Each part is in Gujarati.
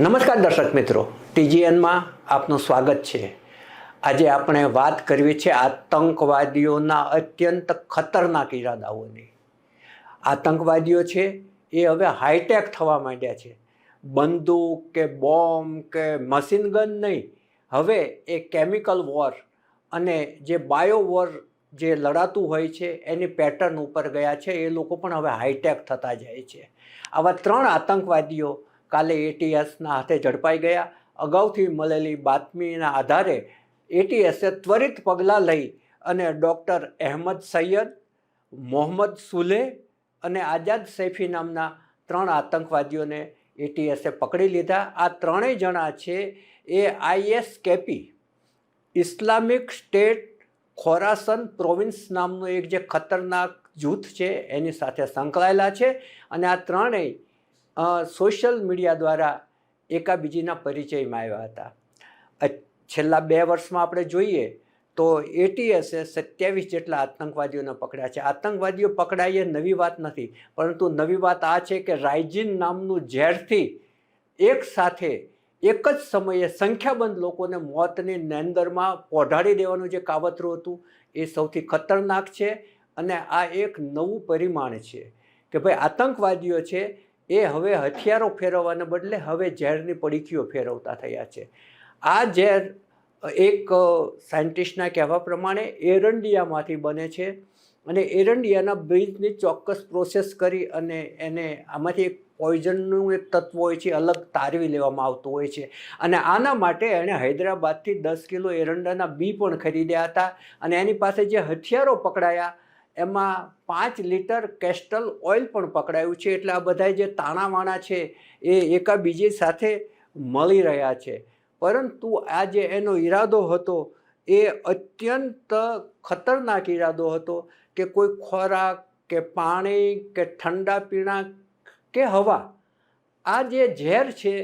નમસ્કાર દર્શક મિત્રો. ટીજીએનમાં આપનું સ્વાગત છે. આજે આપણે વાત કરવી છે આતંકવાદીઓના અત્યંત ખતરનાક ઈરાદાઓની. આતંકવાદીઓ છે એ હવે હાઈટેક થવા માંડ્યા છે. બંદૂક કે બોમ્બ કે મશીન ગન નહીં. હવે એ કેમિકલ વોર અને જે બાયો વોર જે લડાતું હોય છે એની પેટર્ન ઉપર ગયા છે. એ લોકો પણ હવે હાઈટેક થતા જાય છે. આવા ત્રણ આતંકવાદીઓ કાલે એટીએસના હાથે ઝડપાઈ ગયા. અગાઉથી મળેલી બાતમીના આધારે એટીએસે ત્વરિત પગલાં લઈ અને ડૉક્ટર અહેમદ સૈયદ, મોહમ્મદ સુલે અને આઝાદ સૈફી નામના ત્રણ આતંકવાદીઓને એટીએસે પકડી લીધા. આ ત્રણેય જણા છે એ IS KP Islamic State Khorasan province નામનું એક જે ખતરનાક જૂથ છે, એની સાથે સંકળાયેલા છે. અને આ ત્રણેય સોશિયલ મીડિયા દ્વારા એકાબીજીના પરિચયમાં આવ્યા હતા. છેલ્લા બે વર્ષમાં આપણે જોઈએ તો એટીએસે સત્યાવીસ જેટલા આતંકવાદીઓને પકડ્યા છે. આતંકવાદીઓ પકડાય એ નવી વાત નથી, પરંતુ નવી વાત આ છે કે રાઇજિન નામનું ઝેરથી એક સાથે એક જ સમયે સંખ્યાબંધ લોકોને મોતની નેન્દરમાં પોઢાડી દેવાનું જે કાવતરું હતું, એ સૌથી ખતરનાક છે અને આ એક નવું પરિમાણ છે કે ભાઈ આતંકવાદીઓ છે એ હવે હથિયારો ફેરવવાને બદલે હવે ઝેરની પડીકીઓ ફેરવતા થયા છે. આ ઝેર એક સાયન્ટિસ્ટના કહેવા પ્રમાણે એરંડિયામાંથી બને છે અને એરંડિયાના બ્રિજની ચોક્કસ પ્રોસેસ કરી અને એને આમાંથી એક પોઈઝનનું એક તત્વ હોય છે, અલગ તારવી લેવામાં આવતું હોય છે. અને આના માટે એણે હૈદરાબાદથી દસ કિલો એરંડાના બી પણ ખરીદ્યા હતા અને એની પાસે જે હથિયારો પકડાયા એમાં પાંચ લીટર કેસ્ટલ ઓઇલ પણ પકડાયું છે. એટલે આ બધા જે તાણાવાણા છે એ એકાબીજી સાથે મળી રહ્યા છે. પરંતુ આ જે એનો ઈરાદો હતો એ અત્યંત ખતરનાક ઈરાદો હતો કે કોઈ ખોરાક કે પાણી કે ઠંડા પીણા કે હવા, આ જે ઝેર છે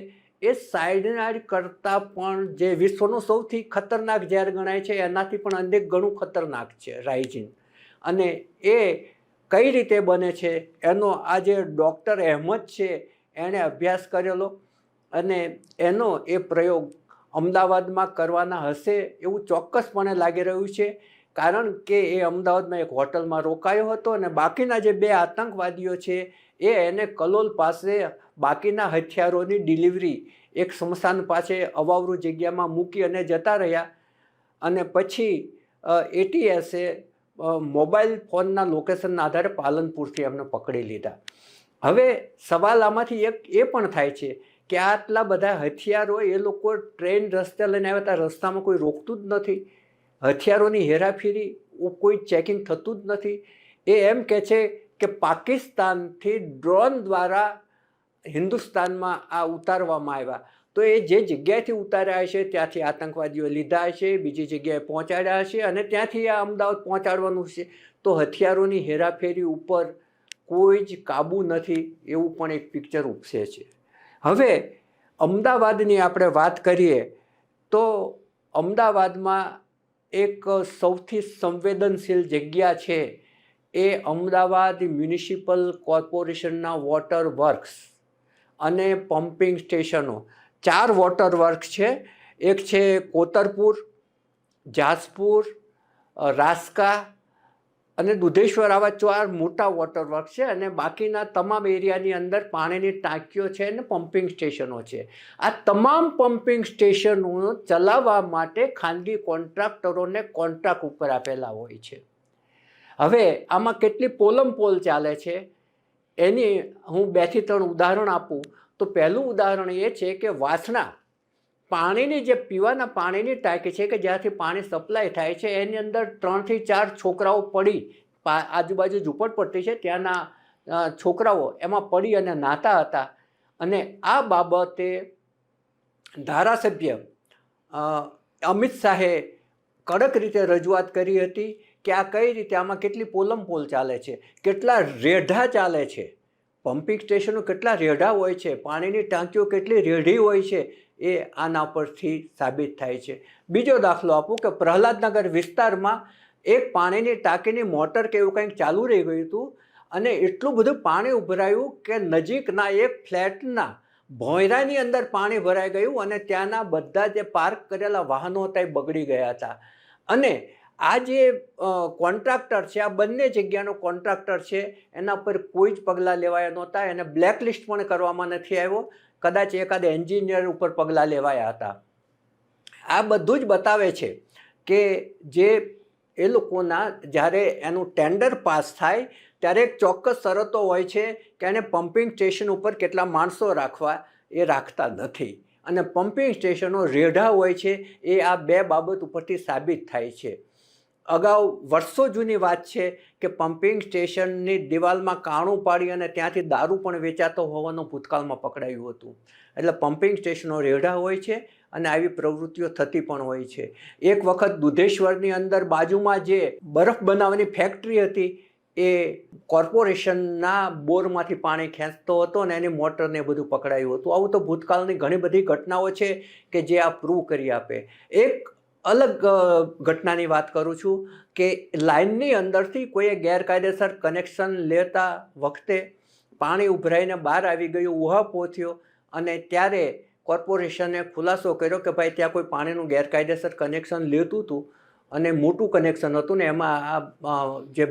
એ સાયનાઇડ કરતાં પણ જે વિશ્વનું સૌથી ખતરનાક ઝેર ગણાય છે. એનાથી પણ અનેક ગણું ખતરનાક છે. રાઇઝિન અને એ કઈ રીતે બને છે એનો આ જે ડૉક્ટર અહેમદ છે, એણે અભ્યાસ કરેલો અને એનો એ પ્રયોગ અમદાવાદમાં કરવાના હશે એવું ચોક્કસપણે લાગી રહ્યું છે. કારણ કે એ અમદાવાદમાં એક હોટલમાં રોકાયો હતો અને બાકીના જે બે આતંકવાદીઓ છે એ એને કલોલ પાસે બાકીના હથિયારોની ડિલિવરી એક સ્મશાન પાસે અવાવરું જગ્યામાં મૂકી અને જતા રહ્યા. અને પછી એટીએસે મોબાઈલ ફોનના લોકેશનના આધારે પાલનપુરથી એમને પકડી લીધા. હવે સવાલ આમાંથી એક એ પણ થાય છે કે આટલા બધા હથિયારો એ લોકો ટ્રેન રસ્તે લઈને આવ્યા હતા, રસ્તામાં કોઈ રોકતું જ નથી. હથિયારોની હેરાફેરી કોઈ ચેકિંગ થતું જ નથી. એ એમ કહે છે કે પાકિસ્તાનથી ડ્રોન દ્વારા હિન્દુસ્તાનમાં આ ઉતારવામાં આવ્યા. તો એ જે જગ્યાએથી ઉતાર્યા હશે, ત્યાંથી આતંકવાદીઓ લીધા હશે, બીજી જગ્યાએ પહોંચાડ્યા હશે અને ત્યાંથી આ અમદાવાદ પહોંચાડવાનું છે. તો હથિયારોની હેરાફેરી ઉપર કોઈ જ કાબુ નથી એવું પણ એક પિક્ચર ઉપસે છે. હવે અમદાવાદની આપણે વાત કરીએ, તો અમદાવાદમાં એક સૌથી સંવેદનશીલ જગ્યા છે એ અમદાવાદ મ્યુનિસિપલ કોર્પોરેશનના વોટર વર્ક્સ અને પમ્પિંગ સ્ટેશનો. ચાર વોટર વર્ક છે. એક છે કોતરપુર, જાસપુર રાસ્કા અને દુધેશ્વર આવા ચાર મોટા વોટર વર્ક છે અને બાકીના તમામ એરિયાની અંદર પાણીની ટાંકીઓ છે અને પમ્પિંગ સ્ટેશનો છે. આ તમામ પમ્પિંગ સ્ટેશનો ચલાવવા માટે ખાનગી કોન્ટ્રાક્ટરોને કોન્ટ્રાક્ટ ઉપર આપેલા હોય છે. હવે આમાં કેટલી પોલમ પોલ ચાલે છે? એની હું બેથી ત્રણ ઉદાહરણ આપું. તો પહેલું ઉદાહરણ એ છે કે વાસણા પાણીની જે પીવાના પાણીની ટાંકી છે કે જ્યાંથી પાણી સપ્લાય થાય છે, એની અંદર ત્રણથી ચાર છોકરાઓ પડી આજુબાજુ ઝૂંપડપટ્ટી છે, ત્યાંના છોકરાઓ એમાં પડી અને નાતા હતા. અને આ બાબતે ધારાસભ્ય અમિત શાહે કડક રીતે રજૂઆત કરી હતી કે આ કઈ રીતે, આમાં કેટલી પોલમ પોલ ચાલે છે, કેટલા રેઢા ચાલે છે. પમ્પિંગ સ્ટેશનો કેટલા રેઢા હોય છે, પાણીની ટાંકીઓ કેટલી રેઢી હોય છે, એ આના પરથી સાબિત થાય છે. બીજો દાખલો આપું કે પ્રહલાદનગર વિસ્તારમાં એક પાણીની ટાંકીની મોટર કે એવું કંઈક ચાલુ રહી ગયું હતું અને એટલું બધું પાણી ઉભરાયું કે નજીકના એક ફ્લેટના ભોંયરાની અંદર પાણી ભરાઈ ગયું અને ત્યાંના બધા જે પાર્ક કરેલા વાહનો હતા એ બગડી ગયા હતા. અને આ જે કોન્ટ્રાક્ટર છે, આ બંને જગ્યાનો કોન્ટ્રાક્ટર છે, એના પર કોઈ જ પગલાં લેવાયા નહોતા, એને બ્લેકલિસ્ટ પણ કરવામાં નથી આવ્યો. કદાચ એકાદ એન્જિનિયર ઉપર પગલાં લેવાયા હતા. આ બધું જ બતાવે છે કે જે એ લોકોના જ્યારે એનું ટેન્ડર પાસ થાય, ત્યારે એક ચોક્કસ શરતો હોય છે કે એને પમ્પિંગ સ્ટેશન ઉપર કેટલા માણસો રાખવા એ રાખતા નથી. અને પમ્પિંગ સ્ટેશનો રેઢા હોય છે, એ આ બે બાબત ઉપરથી સાબિત થાય છે. અગાઉ વર્ષો જૂની વાત છે કે પમ્પિંગ સ્ટેશનની દિવાલમાં કાણું પાડી અને ત્યાંથી દારૂ પણ વેચાતો હોવાનું ભૂતકાળમાં પકડાયું હતું. એટલે પમ્પિંગ સ્ટેશનો રેઢા હોય છે અને આવી પ્રવૃત્તિઓ થતી પણ હોય છે. એક વખત દુધેશ્વરની અંદર બાજુમાં જે બરફ બનાવવાની ફેક્ટરી હતી, એ કોર્પોરેશનના બોરમાંથી પાણી ખેંચતો હતો અને એની મોટરને બધું પકડાયું હતું. આવું તો ભૂતકાળની ઘણી બધી ઘટનાઓ છે કે જે આ પ્રૂવ કરી આપે. એક અલગ ઘટનાની વાત કરું છું કે લાઇનની અંદરથી કોઈએ ગેરકાયદેસર કનેક્શન લેતા વખતે પાણી ઉભરાઈને બહાર આવી ગયું ઉહાપો થયો અને ત્યારે કોર્પોરેશને ખુલાસો કર્યો કે ભાઈ ત્યાં કોઈ પાણીનું ગેરકાયદેસર કનેક્શન લેતું હતું અને મોટું કનેક્શન હતું ને એમાં આ જે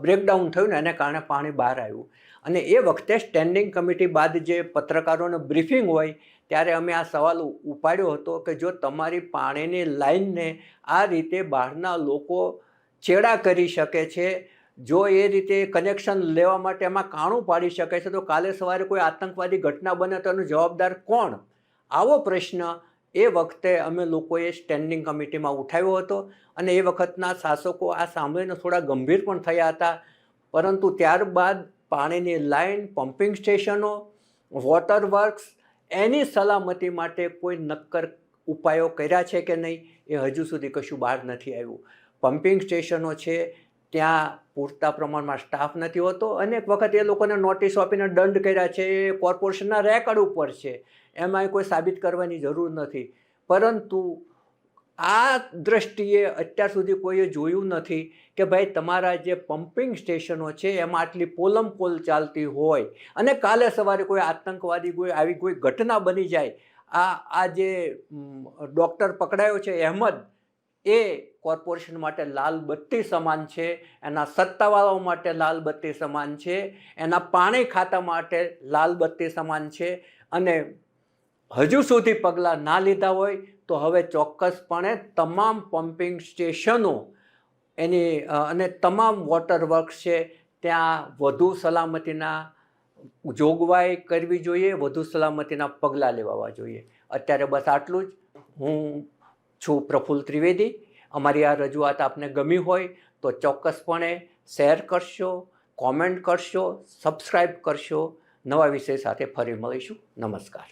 બ્રેકડાઉન થયું ને એને કારણે પાણી બહાર આવ્યું. અને એ વખતે સ્ટેન્ડિંગ કમિટી બાદ જે પત્રકારોને બ્રીફિંગ હોય, ત્યારે અમે આ સવાલ ઉપાડ્યો હતો કે જો તમારી પાણીની લાઈનને આ રીતે બહારના લોકો ચેડા કરી શકે છે, જો એ રીતે કનેક્શન લેવા માટે એમાં કાણું પાડી શકે છે, તો કાલે સવારે કોઈ આતંકવાદી ઘટના બને તો એનો જવાબદાર કોણ? આવો પ્રશ્ન એ વખતે અમે લોકોએ સ્ટેન્ડિંગ કમિટીમાં ઉઠાવ્યો હતો અને એ વખતના શાસકો આ સાંભળીને થોડા ગંભીર પણ થયા હતા. પરંતુ ત્યારબાદ પાણીની લાઈન, પમ્પિંગ સ્ટેશનો, વોટર વર્ક્સ, એની સલામતી માટે કોઈ નક્કર ઉપાયો કર્યા છે કે નહીં એ હજુ સુધી કશું બહાર નથી આવ્યું. પમ્પિંગ સ્ટેશનો છે, ત્યાં પૂરતા પ્રમાણમાં સ્ટાફ નથી હોતો. અનેક વખત એ લોકોને નોટિસ આપીને દંડ કર્યા છે, એ કોર્પોરેશનના રેકર્ડ ઉપર છે. એમાં કોઈ સાબિત કરવાની જરૂર નથી. પરંતુ આ દ્રષ્ટિએ અત્યાર સુધી કોઈએ જોયું નથી કે ભાઈ તમારા જે પમ્પિંગ સ્ટેશનો છે, એમાં આટલી પોલમ પોલ ચાલતી હોય અને કાલે સવારે કોઈ આતંકવાદી કોઈ આવી કોઈ ઘટના બની જાય, આ આ જે ડૉક્ટર પકડાયો છે, અહેમદ, એ કોર્પોરેશન માટે લાલ બત્તી સમાન છે, એના સત્તાવાળાઓ માટે લાલ બત્તી સમાન છે, એના પાણી ખાતા માટે લાલ બત્તી સમાન છે અને હજુ સુધી પગલાં ના લીધા હોય તો હવે ચોક્કસપણે તમામ પમ્પિંગ સ્ટેશનો એની અને તમામ વોટર વર્ક્સ છે, ત્યાં વધુ સલામતીના જોગવાઈ કરવી જોઈએ, વધુ સલામતીના પગલાં લેવાવા જોઈએ. અત્યારે બસ આટલું જ. હું છું પ્રફુલ્લ ત્રિવેદી. અમારી આ રજૂઆત આપને ગમી હોય તો ચોક્કસપણે શેર કરશો, કોમેન્ટ કરશો સબસ્ક્રાઈબ કરશો. નવા વિષય સાથે ફરી મળીશું. નમસ્કાર.